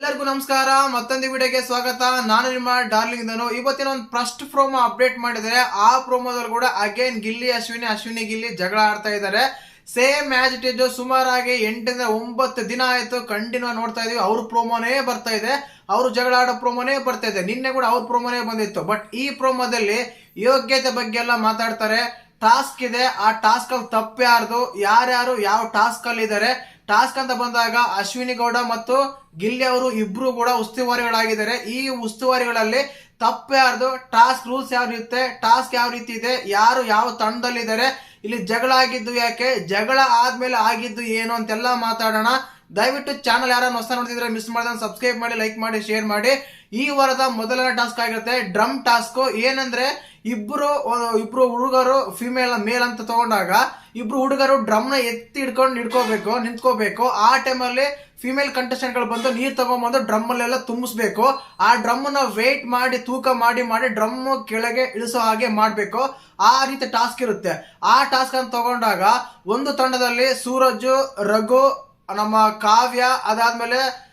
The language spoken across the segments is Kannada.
ಎಲ್ಲರಿಗೂ ನಮಸ್ಕಾರ, ಮತ್ತೊಂದು ವಿಡಿಯೋಗೆ ಸ್ವಾಗತ. ನಾನು ನಿಮ್ಮ ಡಾರ್ಲಿಂಗ್ ಧನು. ಇವತ್ತಿನ ಒಂದು ಫಸ್ಟ್ ಪ್ರೋಮೋ ಅಪ್ಡೇಟ್ ಮಾಡಿದರೆ ಆ ಪ್ರೋಮೋದಲ್ಲಿ ಕೂಡ ಅಗೇನ್ ಗಿಲ್ಲಿ, ಅಶ್ವಿನಿ ಅಶ್ವಿನಿ ಗಿಲ್ಲಿ ಜಗಳ ಆಡ್ತಾ ಇದ್ದಾರೆ. ಸೇಮ್ ಮ್ಯಾಚ್ ಇಟ್ ಇದ್ದು ಸುಮಾರಾಗಿ ಎಂಟರಿಂದ ಒಂಬತ್ತು ದಿನ ಆಯಿತು ಕಂಟಿನ್ಯೂ ನೋಡ್ತಾ ಇದೀವಿ. ಅವ್ರ ಪ್ರೋಮೋನೇ ಬರ್ತಾ ಇದೆ. ಅವರು ಜಗಳ ಆಡೋ ಪ್ರೋಮೋನೇ ಬರ್ತಾ ಇದೆ. ನಿನ್ನೆ ಕೂಡ ಅವ್ರ ಪ್ರೋಮೋನೇ ಬಂದಿತ್ತು. ಬಟ್ ಈ ಪ್ರೋಮೋದಲ್ಲಿ ಯೋಗ್ಯತೆ ಬಗ್ಗೆ ಎಲ್ಲ ಮಾತಾಡ್ತಾರೆ. ಟಾಸ್ಕ್ ಇದೆ. ಆ ಟಾಸ್ಕ್ ಅಲ್ಲಿ ತಪ್ಪು ಯಾರ್ದು? ಯಾರ್ಯಾರು? ಯಾವ ಟಾಸ್ಕ್ ಅಲ್ಲಿ ಇದ್ದಾರೆ? ಟಾಸ್ಕ್ ಅಂತ ಬಂದಾಗ ಅಶ್ವಿನಿ ಗೌಡ ಮತ್ತು ಗಿಲ್ಲಿ ಅವರು ಇಬ್ರು ಕೂಡ ಉಸ್ತುವಾರಿಗಳಾಗಿದ್ದಾರೆ. ಈ ಉಸ್ತುವಾರಿಗಳಲ್ಲಿ ತಪ್ಪು ಯಾರ್ದು, ಟಾಸ್ಕ್ ರೂಲ್ಸ್ ಯಾವ ಇರುತ್ತೆ, ಟಾಸ್ಕ್ ಯಾವ ರೀತಿ ಇದೆ, ಯಾರು ಯಾವ ತಂಡದಲ್ಲಿದ್ದಾರೆ, ಇಲ್ಲಿ ಜಗಳ ಆಗಿದ್ದು ಯಾಕೆ, ಜಗಳ ಆದ್ಮೇಲೆ ಆಗಿದ್ದು ಏನು ಅಂತೆಲ್ಲ ಮಾತಾಡೋಣ. ದಯವಿಟ್ಟು ಚಾನಲ್ ಯಾರನ್ನ ಹೊಸ ನೋಡ್ತಿದ್ರೆ ಮಿಸ್ ಮಾಡಿದ್ರೆ ಸಬ್ಸ್ಕ್ರೈಬ್ ಮಾಡಿ ಲೈಕ್ ಮಾಡಿ ಶೇರ್ ಮಾಡಿ. ಈ ವಾರದ ಮೊದಲನೇ ಟಾಸ್ಕ್ ಆಗಿರುತ್ತೆ ಡ್ರಮ್ ಟಾಸ್ಕ್ ಏನಂದ್ರೆ ಇಬ್ರು ಇಬ್ರು ಹುಡುಗರು ಫಿಮೇಲ್ ಮೇಲ್ ಅಂತ ತಗೊಂಡಾಗ ಇಬ್ರು ಹುಡುಗರು ಡ್ರಮ್ನ ಎತ್ತಿ ಹಿಡ್ಕೊಂಡು ಹಿಡ್ಕೋಬೇಕು, ನಿಂತ್ಕೋಬೇಕು. ಆ ಟೈಮಲ್ಲಿ ಫಿಮೇಲ್ ಕಂಟೆಸ್ಟೆಂಟ್ಗಳು ಬಂದು ನೀರ್ ತಗೊಂಬಂದು ಡ್ರಮ್ ಅಲ್ಲೆಲ್ಲ ತುಂಬಿಸ್ಬೇಕು. ಆ ಡ್ರಮ್ನ ವೇಟ್ ಮಾಡಿ, ತೂಕ ಮಾಡಿ ಮಾಡಿ ಡ್ರಮ್ ಕೆಳಗೆ ಇಳಿಸೋ ಹಾಗೆ ಮಾಡ್ಬೇಕು. ಆ ರೀತಿ ಟಾಸ್ಕ್ ಇರುತ್ತೆ. ಆ ಟಾಸ್ಕ್ ಅನ್ನು ತಗೊಂಡಾಗ ಒಂದು ತಂಡದಲ್ಲಿ ಸೂರಜ್, ರಘು ನಮ್ಮ ಕಾವ್ಯ, ಅದಾದ್ಮೇಲೆ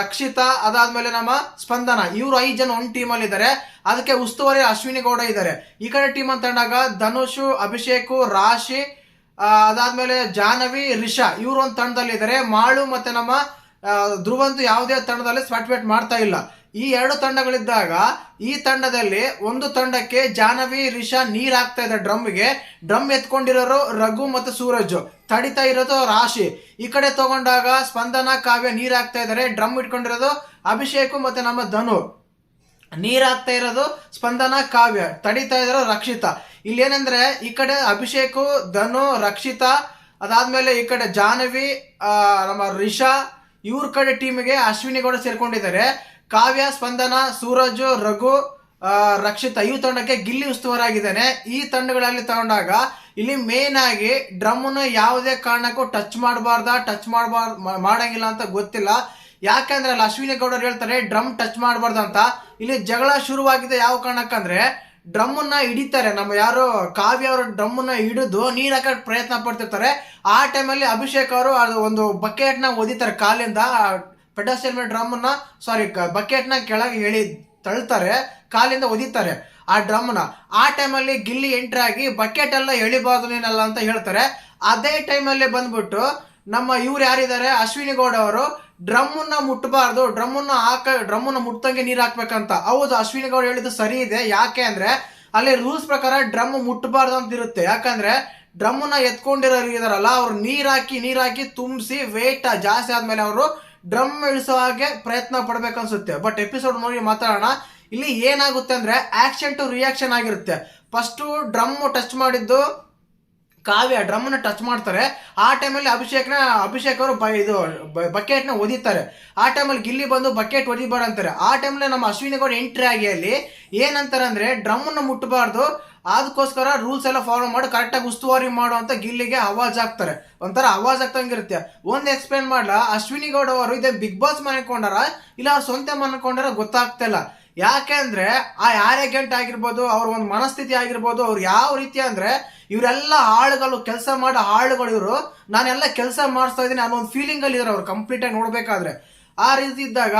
ರಕ್ಷಿತ, ಅದಾದ್ಮೇಲೆ ನಮ್ಮ ಸ್ಪಂದನ. ಇವರು ಐದು ಜನ ಒಂದು ಅಲ್ಲಿ ಇದ್ದಾರೆ ಅದಕ್ಕೆ ಉಸ್ತುವಾರಿ ಅಶ್ವಿನಿ ಗೌಡ ಇದ್ದಾರೆ ಈ ಕಡೆ ಟೀಮ್ ಅಂತ ಅಂದಾಗ ಧನುಷ್, ಅಭಿಷೇಕು, ರಾಶಿ ಅದಾದ ಅದಾದ್ಮೇಲೆ ಜಾಹ್ನವಿ, ರಿಷಾ. ಇವರು ಒಂದು ತಂಡದಲ್ಲಿ ಇದ್ದಾರೆ ಮಾಳು ಮತ್ತೆ ನಮ್ಮ ಧ್ರುವಂತು ಯಾವುದೇ ತಂಡದಲ್ಲಿ ಸ್ಪಾಟ್ವೇಟ್ ಮಾಡ್ತಾ ಇಲ್ಲ. ಈ ಎರಡು ತಂಡಗಳಿದ್ದಾಗ ಈ ತಂಡದಲ್ಲಿ ಒಂದು ತಂಡಕ್ಕೆ ಜಾನವಿ ರಿಷಾ ನೀರ್ ಹಾಕ್ತಾ ಇದೆ ಡ್ರಮ್ಗೆ. ಡ್ರಮ್ ಎತ್ಕೊಂಡಿರೋರು ರಘು ಮತ್ತು ಸೂರಜ್. ತಡಿತಾ ಇರೋದು ರಾಶಿ. ಈ ಕಡೆ ತಗೊಂಡಾಗ ಸ್ಪಂದನ, ಕಾವ್ಯ ನೀರ್ ಹಾಕ್ತಾ ಇದ್ದಾರೆ. ಡ್ರಮ್ ಇಟ್ಕೊಂಡಿರೋದು ಅಭಿಷೇಕ್ ಮತ್ತೆ ನಮ್ಮ ಧನು. ನೀರ್ ಹಾಕ್ತಾ ಇರೋದು ಸ್ಪಂದನ, ಕಾವ್ಯ. ತಡಿತಾ ಇರೋ ರಕ್ಷಿತಾ. ಇಲ್ಲಿ ಏನಂದ್ರೆ ಈ ಕಡೆ ಅಭಿಷೇಕ್, ಧನು, ರಕ್ಷಿತಾ, ಅದಾದ್ಮೇಲೆ ಈ ಕಡೆ ಜಾನವಿ ನಮ್ಮ ರಿಷಾ, ಇವ್ರ ಕಡೆ ಟೀಮಿಗೆ ಅಶ್ವಿನಿ ಗೌಡ ಸೇರ್ಕೊಂಡಿದ್ದಾರೆ. ಕಾವ್ಯ, ಸ್ಪಂದನ, ಸೂರಜ್, ರಘು ರಕ್ಷಿತ ಈ ತಂಡಕ್ಕೆ ಗಿಲ್ಲಿ ಉಸ್ತುವಾರಾಗಿದ್ದಾನೆ ಈ ತಂಡಗಳಲ್ಲಿ ತಗೊಂಡಾಗ ಇಲ್ಲಿ ಮೇನ್ ಆಗಿ ಡ್ರಮ್ನ ಯಾವುದೇ ಕಾರಣಕ್ಕೂ ಟಚ್ ಮಾಡಬಾರ್ದ ಟಚ್ ಮಾಡಬಾರ್ದು ಮಾಡಂಗಿಲ್ಲ ಅಂತ ಗೊತ್ತಿಲ್ಲ. ಯಾಕಂದ್ರೆ ಅಲ್ಲಿ ಅಶ್ವಿನಿ ಗೌಡರು ಹೇಳ್ತಾರೆ, ಡ್ರಮ್ ಟಚ್ ಮಾಡಬಾರ್ದು ಅಂತ. ಇಲ್ಲಿ ಜಗಳ ಶುರುವಾಗಿದೆ ಯಾವ ಕಾರಣಕ್ಕಂದ್ರೆ ಡ್ರಮ್ಮನ್ನ ಹಿಡಿತಾರೆ. ನಮ್ಮ ಯಾರು ಕಾವ್ಯ ಅವರು ಡ್ರಮ್ಮನ್ನ ಹಿಡಿದು ನೀರು ಹಾಕಕ್ಕೆ ಪ್ರಯತ್ನ ಪಡ್ತಿರ್ತಾರೆ. ಆ ಟೈಮಲ್ಲಿ ಅಭಿಷೇಕ್ ಅವರು ಅದು ಒಂದು ಬಕೆಟ್ನ ಒದಿತಾರೆ ಕಾಲಿಂದ. ಪೆಡಸ್ಟಲ್ ಮೇಲೆ ಡ್ರಮ್ಮನ್ನ ಸಾರಿ ಬಕೆಟ್ನ ಕೆಳಗೆ ಹೇಳಿ ತಳ್ತಾರೆ, ಕಾಲಿಂದ ಒದಿತಾರೆ ಆ ಡ್ರಮ್ನ ಆ ಟೈಮಲ್ಲಿ ಗಿಲ್ಲಿ ಎಂಟ್ರಿ ಆಗಿ ಬಕೆಟ್ ಎಲ್ಲ ಎಳಿಬಾರ್ದು ನೀನಲ್ಲ ಅಂತ ಹೇಳ್ತಾರೆ. ಅದೇ ಟೈಮಲ್ಲಿ ಬಂದ್ಬಿಟ್ಟು ನಮ್ಮ ಇವ್ರು ಯಾರಿದ್ದಾರೆ? ಅಶ್ವಿನಿ ಗೌಡ ಅವರು, ಡ್ರಮ್ಮನ್ನ ಮುಟ್ಟಬಾರ್ದು ಡ್ರಮ್ಮನ್ನ ಹಾಕ, ಡ್ರಮ್ಮನ್ನ ಮುಟ್ಟಂಗೆ ನೀರು ಹಾಕ್ಬೇಕಂತ. ಹೌದು, ಅಶ್ವಿನಿ ಗೌಡ ಹೇಳಿದ್ದು ಸರಿ ಇದೆ. ಯಾಕೆ ಅಂದ್ರೆ, ಅಲ್ಲಿ ರೂಲ್ಸ್ ಪ್ರಕಾರ ಡ್ರಮ್ ಮುಟ್ಟಬಾರ್ದು ಅಂತ ಇರುತ್ತೆ. ಯಾಕಂದ್ರೆ, ಡ್ರಮ್ಮನ್ನ ಎತ್ಕೊಂಡಿರೋರು ಇದಾರಲ್ಲ, ಅವ್ರು ನೀರ್ ಹಾಕಿ ನೀರ್ ಹಾಕಿ ತುಂಬಿಸಿ ವೇಟ್ ಜಾಸ್ತಿ ಆದ್ಮೇಲೆ ಅವರು ಡ್ರಮ್ ಇಳಿಸೋ ಹಾಗೆ ಪ್ರಯತ್ನ ಪಡ್ಬೇಕನ್ಸುತ್ತೆ. ಬಟ್ ಎಪಿಸೋಡ್ ನೋಡಿ ಮಾತಾಡೋಣ. ಇಲ್ಲಿ ಏನಾಗುತ್ತೆ ಅಂದ್ರೆ ಆಕ್ಷನ್ ಟು ರಿಯಾಕ್ಷನ್ ಆಗಿರುತ್ತೆ. ಫಸ್ಟ್ ಡ್ರಮ್ ಟಚ್ ಮಾಡಿದ್ದು ಕಾವ್ಯ ಡ್ರಮ್ನ ಟಚ್ ಮಾಡ್ತಾರೆ. ಆ ಟೈಮಲ್ಲಿ ಅಭಿಷೇಕ್ನ, ಅಭಿಷೇಕ್ ಅವರು ಬ ಇದು ಬಕೆಟ್ನ ಒದಿತಾರೆ. ಆ ಟೈಮಲ್ಲಿ ಗಿಲ್ಲಿ ಬಂದು ಬಕೆಟ್ ಒದಿಬಾರ್ದು ಅಂತಾರೆ. ಆ ಟೈಮಲ್ಲಿ ನಮ್ಮ ಅಶ್ವಿನಿ ಗೌಡ ಎಂಟ್ರಿ ಆಗಿ ಅಲ್ಲಿ ಏನಂತಾರೆ ಅಂದ್ರೆ ಡ್ರಮ್ನ ಮುಟ್ಟಬಾರ್ದು. ಅದಕ್ಕೋಸ್ಕರ ರೂಲ್ಸ್ ಎಲ್ಲ ಫಾಲೋ ಮಾಡಿ ಕರೆಕ್ಟಾಗಿ ಉಸ್ತುವಾರಿ ಮಾಡೋ ಅಂತ ಗಿಲ್ಲಿಗೆ ಅವಾಜ್ ಹಾಕ್ತಾರೆ. ಒಂಥರ ಅವಾಜ್ ಆಗ್ತಂಗಿರುತ್ತೆ ಒಂದು ಎಕ್ಸ್ಪ್ಲೇನ್ ಮಾಡ್ಲಾ? ಅಶ್ವಿನಿ ಗೌಡ ಅವರು ಇದೇ ಬಿಗ್ ಬಾಸ್ ಮನೆ ಕೊಂಡಾರ? ಇಲ್ಲ ಅವ್ರ ಸ್ವಂತ ಮನೆ ಇಲ್ಲ. ಗೊತ್ತಾಗ್ತಿಲ್ಲ ಯಾಕೆಂದ್ರೆ ಆ ಆರೋಗ್ಯಂಟ್ ಆಗಿರ್ಬೋದು, ಅವ್ರ ಒಂದು ಮನಸ್ಥಿತಿ ಆಗಿರ್ಬೋದು, ಅವ್ರು ಯಾವ ರೀತಿ ಅಂದ್ರೆ ಇವರೆಲ್ಲ ಆಳುಗಳು, ಕೆಲಸ ಮಾಡೋ ಆಳುಗಳು ಇವರು. ನಾನೆಲ್ಲ ಕೆಲಸ ಮಾಡಿಸ್ತಾ ಇದ್ದೀನಿ ಅನ್ನೋ ಒಂದು ಫೀಲಿಂಗ್ ಅಲ್ಲಿ ಇದ್ದಾರೆ ಅವ್ರು. ಕಂಪ್ಲೀಟ್ ಆಗಿ ನೋಡ್ಬೇಕಾದ್ರೆ. ಆ ರೀತಿ ಇದ್ದಾಗ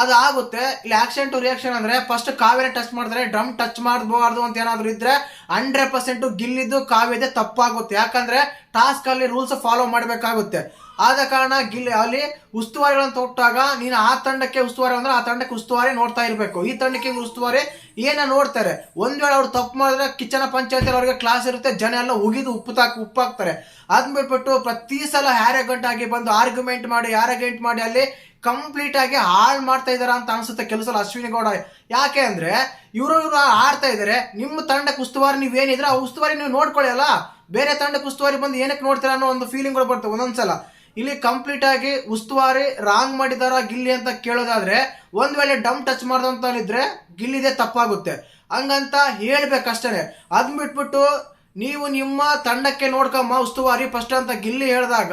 ಅದು ಆಗುತ್ತೆ ಇಲ್ಲಿ ಆಕ್ಷನ್ ಟು ರಿಯಾಕ್ಷನ್ ಅಂದ್ರೆ ಫಸ್ಟ್ ಕಾವೇರಿ ಟಚ್ ಮಾಡಿದ್ರೆ ಡ್ರಮ್ ಟಚ್ ಮಾಡಬಾರ್ದು ಅಂತ ಏನಾದ್ರು ಇದ್ರೆ ಹಂಡ್ರೆಡ್ ಪರ್ಸೆಂಟ್ ಗಿಲ್ಲಿದ್ದು ಕಾವ್ಯದೆ ತಪ್ಪಾಗುತ್ತೆ. ಯಾಕಂದ್ರೆ ಟಾಸ್ಕ್ ಅಲ್ಲಿ ರೂಲ್ಸ್ ಫಾಲೋ ಮಾಡಬೇಕಾಗುತ್ತೆ. ಆದ ಕಾರಣ ಗಿಲ್ಲಿ ಅಲ್ಲಿ ಉಸ್ತುವಾರಿಗಳನ್ನು ತೊಟ್ಟಾಗ ನೀನು ಆ ತಂಡಕ್ಕೆ ಉಸ್ತುವಾರಿ ಅಂದ್ರೆ ಆ ತಂಡಕ್ಕೆ ಉಸ್ತುವಾರಿ ನೋಡ್ತಾ ಇರಬೇಕು. ಈ ತಂಡಕ್ಕೆ ಉಸ್ತುವಾರಿ ಏನ ನೋಡ್ತಾರೆ? ಒಂದ್ ವೇಳೆ ಅವ್ರು ತಪ್ಪು ಮಾಡಿದ್ರೆ ಕಿಚನ ಪಂಚಾಯತಿ ಅವ್ರಿಗೆ ಕ್ಲಾಸ್ ಇರುತ್ತೆ, ಜನ ಎಲ್ಲ ಉಗಿದು ಉಪ್ಪು ತಾಕಿ ಉಪ್ಪಾಕ್ತಾರೆ ಅದ್ಬಿಟ್ಬಿಟ್ಟು ಪ್ರತಿ ಸಲ ಹ್ಯಾರೆ ಗಂಟಾಗಿ ಬಂದು ಆರ್ಗ್ಯುಮೆಂಟ್ ಮಾಡಿ ಹ್ಯಾರಗಂಟ್ ಮಾಡಿ ಅಲ್ಲಿ ಕಂಪ್ಲೀಟ್ ಆಗಿ ಹಾಳು ಮಾಡ್ತಾ ಇದಾರ ಅಂತ ಅನ್ಸುತ್ತೆ ಕೆಲಸ ಅಶ್ವಿನಿ ಗೌಡ. ಯಾಕೆ ಅಂದ್ರೆ ಇವರು ಇವರು ಆಡ್ತಾ ಇದಾರೆ, ನಿಮ್ಮ ತಂಡಕ್ಕೆ ಉಸ್ತುವಾರಿ ನೀವೇನಿದ್ರೆ ಆ ಉಸ್ತುವಾರಿ ನೀವು ನೋಡ್ಕೊಳ್ಳಿ ಅಲ್ಲ? ಬೇರೆ ತಂಡಕ್ಕೆ ಉಸ್ತುವಾರಿ ಬಂದು ಏನಕ್ಕೆ ನೋಡ್ತೀರಾ ಅನ್ನೋ ಒಂದು ಫೀಲಿಂಗ್ಗಳು ಬರ್ತವೆ ಒಂದೊಂದ್ಸಲ. ಇಲ್ಲಿ ಕಂಪ್ಲೀಟ್ ಆಗಿ ಉಸ್ತುವಾರಿ ರಾಂಗ್ ಮಾಡಿದಾರ ಗಿಲ್ಲಿ ಅಂತ ಕೇಳೋದಾದ್ರೆ, ಒಂದ್ ವೇಳೆ ಡಮ್ ಟಚ್ ಮಾಡ್ದಂತ ಇದ್ರೆ ಗಿಲ್ಲಿದೆ ತಪ್ಪಾಗುತ್ತೆ. ಹಂಗಂತ ಹೇಳ್ಬೇಕಷ್ಟೇ ಅದ್ ಬಿಟ್ಬಿಟ್ಟು ನೀವು ನಿಮ್ಮ ತಂಡಕ್ಕೆ ನೋಡ್ಕಮ್ಮ ಉಸ್ತುವಾರಿ ಫಸ್ಟ್ ಅಂತ ಗಿಲ್ಲಿ ಹೇಳಿದಾಗ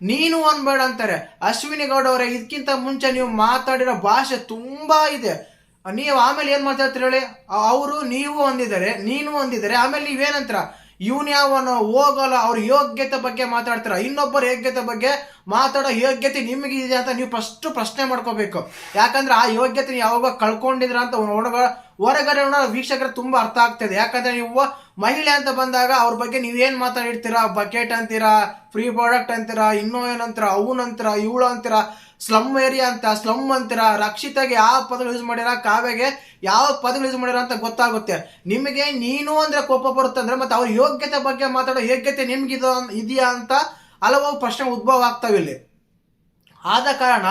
ನೀನು ಅನ್ಬೇಡ ಅಂತಾರೆ. ಅಶ್ವಿನಿ ಗೌಡ ಅವರೇ ಇದಕ್ಕಿಂತ ಮುಂಚೆ ನೀವು ಮಾತಾಡಿರೋ ಭಾಷೆ ತುಂಬಾ ಇದೆ. ನೀವು ಆಮೇಲೆ ಏನ್ ಮಾತಾಡ್ತೀರ ಹೇಳಿ? ಅವರು ನೀವು ಹೊಂದಿದ್ದಾರೆ ನೀನು ಹೊಂದಿದ್ದಾರೆ ಆಮೇಲೆ ನೀವೇನಂತರ? ಇವನು ಯಾವ ಹೋಗಲ್ಲ, ಅವ್ರ ಯೋಗ್ಯತೆ ಬಗ್ಗೆ ಮಾತಾಡ್ತಾರ. ಇನ್ನೊಬ್ಬರ ಯೋಗ್ಯತೆ ಬಗ್ಗೆ ಮಾತಾಡೋ ಯೋಗ್ಯತೆ ನಿಮಗಿದೆ ಅಂತ ನೀವು ಫಸ್ಟ್ ಪ್ರಶ್ನೆ ಮಾಡ್ಕೋಬೇಕು. ಯಾಕಂದ್ರೆ ಆ ಯೋಗ್ಯತೆ ಯಾವಾಗ ಕಳ್ಕೊಂಡಿದ್ರ ಅಂತ ಒಳಗ ಹೊರಗಡೆ ನೋಡೋ ವೀಕ್ಷಕರು ತುಂಬಾ ಅರ್ಥ ಆಗ್ತದೆ. ಯಾಕಂದ್ರೆ ನೀವು ಮಹಿಳೆ ಅಂತ ಬಂದಾಗ ಅವ್ರ ಬಗ್ಗೆ ನೀವೇನ್ ಮಾತಾಡಿರ್ತೀರಾ ಬಕೆಟ್ ಅಂತೀರಾ? ಫ್ರೀ ಪ್ರಾಡಕ್ಟ್ ಅಂತೀರಾ? ಇನ್ನೂ ಏನಂತೀರ ಅವನಂತೀರ ಇವಳು ಅಂತೀರಾ? ಸ್ಲಮ್ ಏರಿಯಾ ಅಂತ? ಸ್ಲಮ್ ಅಂತೀರಾ? ರಕ್ಷಿತಾಗೆ ಯಾವ ಪದಗಳು ಯೂಸ್ ಮಾಡಿರ? ಕಾವ್ಯಗೆ ಯಾವ ಪದಗಳು ಯೂಸ್ ಮಾಡಿರ ಅಂತ ಗೊತ್ತಾಗುತ್ತೆ. ನಿಮಗೆ ನೀನು ಅಂದ್ರೆ ಕೋಪ ಬರುತ್ತೆ ಅಂದ್ರೆ ಮತ್ತೆ ಅವ್ರ ಯೋಗ್ಯತೆ ಬಗ್ಗೆ ಮಾತಾಡೋ ಯೋಗ್ಯತೆ ನಿಮ್ಗಿದ ಇದೆಯಾ ಅಂತ ಹಲವು ಪ್ರಶ್ನೆ ಉದ್ಭವ ಆಗ್ತಾವೆ ಇಲ್ಲಿ. ಆದ ಕಾರಣ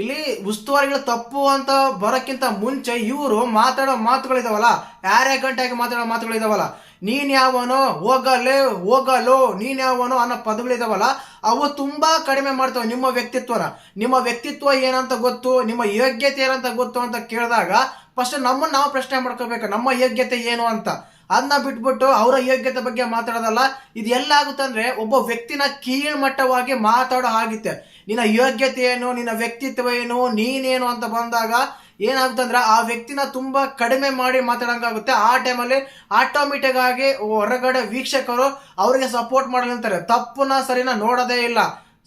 ಇಲ್ಲಿ ಉಸ್ತುವಾರಿಗಳು ತಪ್ಪು ಅಂತ ಬರೋಕ್ಕಿಂತ ಮುಂಚೆ ಇವರು ಮಾತಾಡೋ ಮಾತುಗಳಿದಾವಲ್ಲ, ಯಾರೇ ಗಂಟೆಗೆ ಮಾತಾಡೋ ಮಾತುಗಳಿದಾವಲ್ಲ, ನೀನ್ ಯಾವನೋ ಹೋಗಲೇ ಹೋಗಲು, ನೀನ್ ಯಾವನೋ ಅನ್ನೋ ಪದಗಳಿದಾವಲ್ಲ, ಅವು ತುಂಬಾ ಕಡಿಮೆ ಮಾಡ್ತವೆ ನಿಮ್ಮ ವ್ಯಕ್ತಿತ್ವನ. ನಿಮ್ಮ ವ್ಯಕ್ತಿತ್ವ ಏನಂತ ಗೊತ್ತು, ನಿಮ್ಮ ಯೋಗ್ಯತೆ ಏನಂತ ಗೊತ್ತು ಅಂತ ಕೇಳಿದಾಗ ಫಸ್ಟ್ ನಮ್ಮನ್ನ ನಾವು ಪ್ರಶ್ನೆ ಮಾಡ್ಕೋಬೇಕು, ನಮ್ಮ ಯೋಗ್ಯತೆ ಏನು ಅಂತ. ಅದನ್ನ ಬಿಟ್ಬಿಟ್ಟು ಅವರ ಯೋಗ್ಯತೆ ಬಗ್ಗೆ ಮಾತಾಡೋದಲ್ಲ, ಇದು ಎಲ್ಲ ಆಗುತ್ತೆ ಅಂದ್ರೆ ಒಬ್ಬ ವ್ಯಕ್ತಿನ ಕೀಳ್ಮಟ್ಟವಾಗಿ ಮಾತಾಡೋ ಹಾಗಿತ್ತೆ. ನಿನ್ನ ಯೋಗ್ಯತೆ ಏನು ನಿನ್ನ ವ್ಯಕ್ತಿತ್ವ ಏನು ನೀನೇನು ಅಂತ ಬಂದಾಗ ಏನಾಗುತ್ತಂದ್ರೆ ಆ ವ್ಯಕ್ತಿನ ತುಂಬಾ ಕಡಿಮೆ ಮಾಡಿ ಮಾತಾಡಂಗಾಗುತ್ತೆ. ಆ ಟೈಮಲ್ಲಿ ಆಟೋಮೆಟಿಕ್ ಆಗಿ ಹೊರಗಡೆ ವೀಕ್ಷಕರು ಅವರಿಗೆ ಸಪೋರ್ಟ್ ಮಾಡಲು ನಿಲ್ತಾರೆ. ತಪ್ಪನ್ನ ಸರಿನ ನೋಡೋದೇ ಇಲ್ಲ.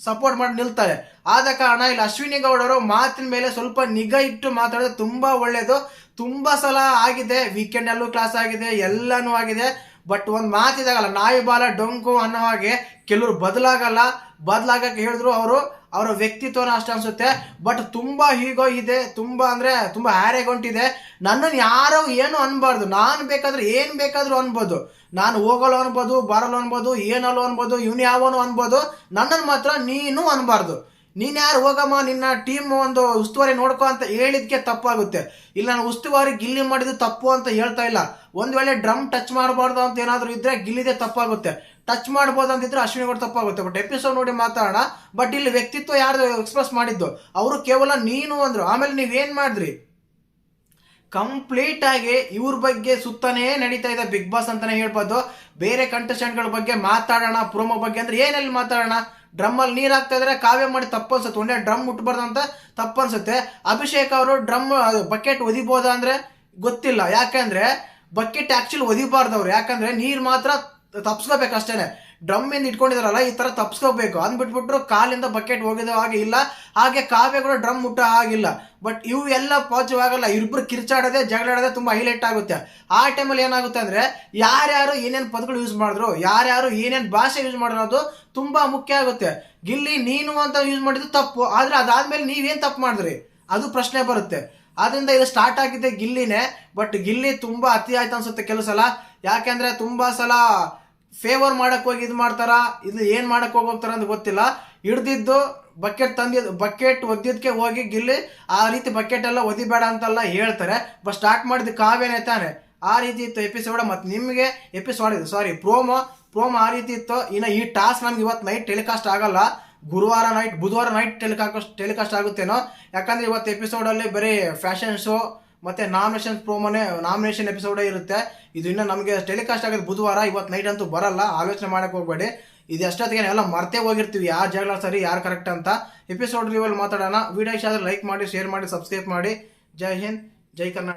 ಸಪೋರ್ಟ್ ಮಾಡಿ ನಿಲ್ತಾರೆ. ಆದ ಕಾರಣ ಇಲ್ಲಿ ಅಶ್ವಿನಿ ಗೌಡರು ಮಾತಿನ ಮೇಲೆ ಸ್ವಲ್ಪ ನಿಗಾ ಇಟ್ಟು ಮಾತಾಡೋದು ತುಂಬಾ ಒಳ್ಳೇದು. ತುಂಬಾ ಸಲ ಆಗಿದೆ ವೀಕೆಂಡ್ ಅಲ್ಲೂ ಕ್ಲಾಸ್ ಆಗಿದೆ, ಎಲ್ಲನೂ ಆಗಿದೆ. ಬಟ್ ಒಂದು ಮಾತಿದಾಗಲ್ಲ, ನಾಯಿ ಬಾಲ ಡೊಂಕು ಅನ್ನೋ ಹಾಗೆ ಕೆಲವರು ಬದಲಾಗಲ್ಲ. ಬದಲಾಗಕ್ಕೆ ಹೇಳಿದ್ರು ಅವರು ಅವರ ವ್ಯಕ್ತಿತ್ವನ ಅಷ್ಟು ಅನ್ಸುತ್ತೆ. ಬಟ್ ತುಂಬಾ ಹೀಗೋ ಇದೆ, ತುಂಬಾ ಅಂದ್ರೆ ತುಂಬಾ ಹ್ಯಾರೆಗೊಂಟಿದೆ ನನ್ನನ್ನು ಯಾರೋ ಏನು ಅನ್ಬಾರ್ದು. ನಾನು ಬೇಕಾದ್ರೆ ಏನ್ ಬೇಕಾದ್ರೂ ಅನ್ಬೋದು. ನಾನು ಹೋಗಲು ಅನ್ಬೋದು, ಬರಲು ಅನ್ಬೋದು ಏನಲ್ಲೋ ಅನ್ಬೋದು, ಇವನು ಯಾವನು ಅನ್ಬೋದು. ನನ್ನನ್ನು ಮಾತ್ರ ನೀನು ಅನ್ಬಾರ್ದು. ನೀನ್ ಯಾರು, ಹೋಗಮ್ಮ, ನಿನ್ನ ಟೀಮ್ ಒಂದು ಉಸ್ತುವಾರಿ ನೋಡ್ಕೋ ಅಂತ ಹೇಳಿದ್ಕೆ ತಪ್ಪಾಗುತ್ತೆ. ಇಲ್ಲ, ನಾನು ಉಸ್ತುವಾರಿ ಗಿಲ್ಲಿ ಮಾಡಿದ್ದು ತಪ್ಪು ಅಂತ ಹೇಳ್ತಾ ಇಲ್ಲ. ಒಂದ್ ವೇಳೆ ಡ್ರಮ್ ಟಚ್ ಮಾಡಬಾರ್ದು ಅಂತ ಏನಾದ್ರು ಇದ್ರೆ ಗಿಲ್ಲಿದೆ ತಪ್ಪಾಗುತ್ತೆ. ಟಚ್ ಮಾಡ್ಬೋದು ಅಂತಿದ್ರೆ ಅಶ್ವಿನಿ ಕೂಡ ತಪ್ಪಾಗುತ್ತೆ. ಬಟ್ ಎಪಿಸೋಡ್ ನೋಡಿ ಮಾತಾಡೋಣ. ಬಟ್ ಇಲ್ಲಿ ವ್ಯಕ್ತಿತ್ವ ಯಾರು ಎಕ್ಸ್ಪ್ರೆಸ್ ಮಾಡಿದ್ದು? ಅವರು ಕೇವಲ ನೀನು ಅಂದ್ರು. ಆಮೇಲೆ ನೀವೇನ್ ಮಾಡಿದ್ರಿ? ಕಂಪ್ಲೀಟ್ ಆಗಿ ಇವ್ರ ಬಗ್ಗೆ ಸುತ್ತನೇ ನಡೀತಾ ಇದೆ ಬಿಗ್ ಬಾಸ್ ಅಂತಾನೆ ಹೇಳ್ಬೋದು. ಬೇರೆ ಗಳ ಬಗ್ಗೆ ಮಾತಾಡೋಣ ಪ್ರೋಮೋ ಬಗ್ಗೆ ಅಂದ್ರೆ ಏನೆಲ್ಲಿ ಮಾತಾಡೋಣ? ಡ್ರಮ್ ಅಲ್ಲಿ ನೀರ್ ಹಾಕ್ತಾ ಇದ್ರೆ ಕಾವ್ಯ ಮಾಡಿ ತಪ್ಪು ಅನ್ಸುತ್ತೆ ಒಂದೇ ಡ್ರಮ್ ಮುಟ್ಬಾರ್ದು ಅಂತ ತಪ್ಪು ಅನ್ಸುತ್ತೆ ಅಭಿಷೇಕ್ ಅವರು ಡ್ರಮ್ ಬಕೆಟ್ ಒದಿಬೋದಾ ಅಂದ್ರೆ ಗೊತ್ತಿಲ್ಲ. ಯಾಕಂದ್ರೆ ಬಕೆಟ್ ಆಕ್ಚುಲಿ ಒದಿಬಾರ್ದವ್ರು ಯಾಕಂದ್ರೆ ನೀರ್ ಮಾತ್ರ ತಪ್ಸ್ಕೋಬೇಕು ಅಷ್ಟೇನೆ ಡ್ರಮ್ ಇಂದ ಇಟ್ಕೊಂಡಿದಾರಲ್ಲ, ಈ ತರ ತಪ್ಸ್ಕೋಬೇಕು. ಅಂದ್ಬಿಟ್ಬಿಟ್ರು ಕಾಲಿಂದ ಬಕೆಟ್ ಹೋಗಿದೋ ಹಾಗೆ ಇಲ್ಲ ಹಾಗೆ ಕಾವ್ಯ ಕೂಡ ಡ್ರಮ್ ಮುಟ್ಟ ಆಗಿಲ್ಲ. ಬಟ್ ಇವು ಎಲ್ಲ ಪಾಸಿಟಿವ್ ಆಗಲ್ಲ. ಇಬ್ಬರು ಕಿರ್ಚಾಡೋದೆ, ಜಗಳಾಡೋದೆ ತುಂಬಾ ಹೈಲೈಟ್ ಆಗುತ್ತೆ. ಆ ಟೈಮಲ್ಲಿ ಏನಾಗುತ್ತೆ ಅಂದ್ರೆ, ಯಾರ್ಯಾರು ಏನೇನು ಪದಗಳು ಯೂಸ್ ಮಾಡಿದ್ರು, ಯಾರ್ಯಾರು ಏನೇನು ಭಾಷೆ ಯೂಸ್ ಮಾಡಿರೋದು ತುಂಬಾ ಮುಖ್ಯ ಆಗುತ್ತೆ. ಗಿಲ್ಲಿ, ನೀನು ಅಂತ ಯೂಸ್ ಮಾಡಿದ್ದು ತಪ್ಪು. ಆದ್ರೆ ಅದಾದ್ಮೇಲೆ ನೀವೇನ್ ತಪ್ಪು ಮಾಡಿದ್ರಿ? ಅದು ಪ್ರಶ್ನೆ ಬರುತ್ತೆ. ಆದ್ರಿಂದ ಇದು ಸ್ಟಾರ್ಟ್ ಆಗಿದ್ದೆ ಗಿಲ್ಲಿನೇ. ಬಟ್ ಗಿಲ್ಲಿ ತುಂಬಾ ಅತಿ ಆಯ್ತು ಅನ್ಸುತ್ತೆ ಕೆಲವು ಯಾಕೆಂದ್ರೆ ತುಂಬಾ ಸಲ ಫೇವರ್ ಮಾಡಕ್ ಹೋಗಿ ಇದು ಮಾಡ್ತಾರ? ಇದು ಏನ್ ಮಾಡಕ್ ಹೋಗ್ತಾರ ಅಂತ ಗೊತ್ತಿಲ್ಲ. ಹಿಡ್ದಿದ್ದು ಬಕೆಟ್ ತಂದಿದ್, ಬಕೆಟ್ ಒದ್ದಿದ್ಕೆ ಹೋಗಿ ಗಿಲ್ಲಿ ಆ ರೀತಿ ಬಕೆಟ್ ಎಲ್ಲ ಒದಿಬೇಡ ಅಂತೆಲ್ಲ ಹೇಳ್ತಾರೆ. ಬಟ್ ಸ್ಟಾಕ್ ಮಾಡಿದ ಕಾವೇನೆ ತಾನೆ. ಆ ರೀತಿ ಇತ್ತು ಎಪಿಸೋಡ್ ಮತ್ತೆ ನಿಮಗೆ ಎಪಿಸೋಡ್ ಇದು ಸಾರಿ ಪ್ರೋಮೋ ಪ್ರೋಮೋ ಆ ರೀತಿ ಇತ್ತು. ಇನ್ನು ಈ ಟಾಸ್ಕ್ ನಮ್ಗೆ ಇವತ್ತು ನೈಟ್ ಟೆಲಿಕಾಸ್ಟ್ ಆಗಲ್ಲ. ಗುರುವಾರ ನೈಟ್ ಬುಧವಾರ ನೈಟ್ ಟೆಲಿಕಾಸ್ಟ್ ಟೆಲಿಕಾಸ್ಟ್ ಆಗುತ್ತೇನೋ. ಯಾಕಂದ್ರೆ ಇವತ್ತು ಎಪಿಸೋಡ್ ಅಲ್ಲಿ ಬರೀ ಫ್ಯಾಷನ್ ಶೋ ಮತ್ತೆ ನಾಮಿನೇಷನ್ ಪ್ರೋಮೋನೇ ನಾಮಿನೇಷನ್ ಎಪಿಸೋಡೇ ಇರುತ್ತೆ. ಇದು ಇನ್ನೂ ನಮಗೆ ಟೆಲಿಕಾಸ್ಟ್ ಆಗೋದು ಬುಧವಾರ ಇವತ್ತು ನೈಟ್ ಅಂತೂ ಬರಲ್ಲ. ಆಲೋಚನೆ ಮಾಡೋಕ್ಕೆ ಹೋಗಬೇಡಿ. ಇದು ಎಷ್ಟೊತ್ತಿಗೆ ಎಲ್ಲ ಮರ್ತೇ ಹೋಗಿರ್ತೀವಿ. ಯಾರು ಜಗಳ ಸರಿ, ಯಾರು ಕರೆಕ್ಟ್ ಅಂತ. ಎಪಿಸೋಡ್ ರಿವಲ್ ಮಾತಾಡೋಣ. ವಿಡಿಯೋ ಇಷ್ಟ ಆದರೆ ಲೈಕ್ ಮಾಡಿ ಶೇರ್ ಮಾಡಿ ಸಬ್ಸ್ಕ್ರೈಬ್ ಮಾಡಿ. ಜೈ ಹಿಂದ್, ಜೈ ಕರ್ನಾಟಕ.